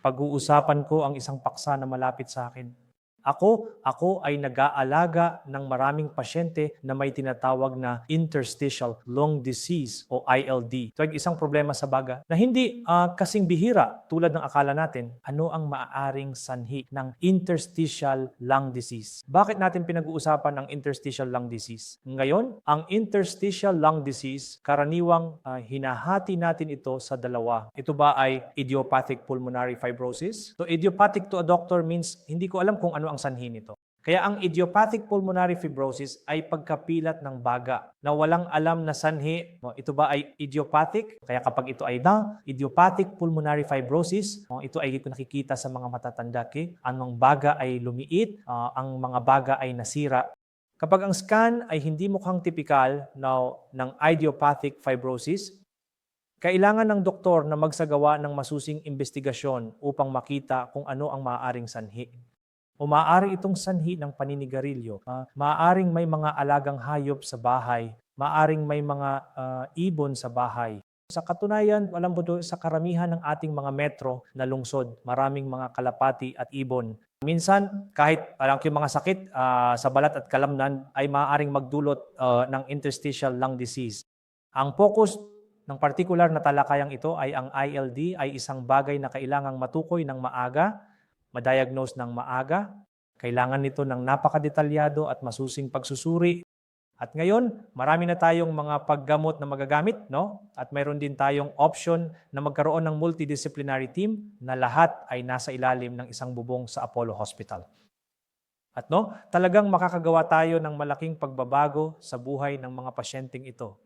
Pag-uusapan ko ang isang paksa na malapit sa akin. Ako, ako ay nag-aalaga ng maraming pasyente na may tinatawag na interstitial lung disease o ILD. Ito ay isang problema sa baga na hindi ah, kasing bihira tulad ng akala natin. Ano ang maaaring sanhi ng interstitial lung disease? Bakit natin pinag-uusapan ang interstitial lung disease? Ngayon, ang interstitial lung disease, karaniwang ah, hinahati natin ito sa dalawa. Ito ba ay idiopathic pulmonary fibrosis? So idiopathic to a doctor means hindi ko alam kung ano ang sanhi nito. Kaya ang idiopathic pulmonary fibrosis ay pagkapilat ng baga na walang alam na sanhi. Ito ba ay idiopathic? Kaya kapag ito ay na idiopathic pulmonary fibrosis, ito ay nakikita sa mga matatanda anong baga ay lumiit, ah, ang mga baga ay nasira. Kapag ang scan ay hindi mukhang typical na, ng idiopathic fibrosis, kailangan ng doktor na magsagawa ng masusing investigasyon upang makita kung ano ang maaaring sanhi. O maaari itong sanhi ng paninigarilyo. Ah, maaaring may mga alagang hayop sa bahay. Maaring may mga ah, ibon sa bahay. Sa katunayan, alam mo do, sa karamihan ng ating mga metro na lungsod, maraming mga kalapati at ibon. Minsan, kahit ko yung mga sakit ah, sa balat at kalamnan ay maaaring magdulot ah, ng interstitial lung disease. Ang focus ng particular na talakayang ito ay ang ILD ay isang bagay na kailangang matukoy ng maaga, ma-diagnose ng maaga. Kailangan nito ng napakadetalyado at masusing pagsusuri. At ngayon, marami na tayong mga paggamot na magagamit, no? At mayroon din tayong option na magkaroon ng multidisciplinary team na lahat ay nasa ilalim ng isang bubong sa Apollo Hospital. At no, talagang makakagawa tayo ng malaking pagbabago sa buhay ng mga pasyenteng ito.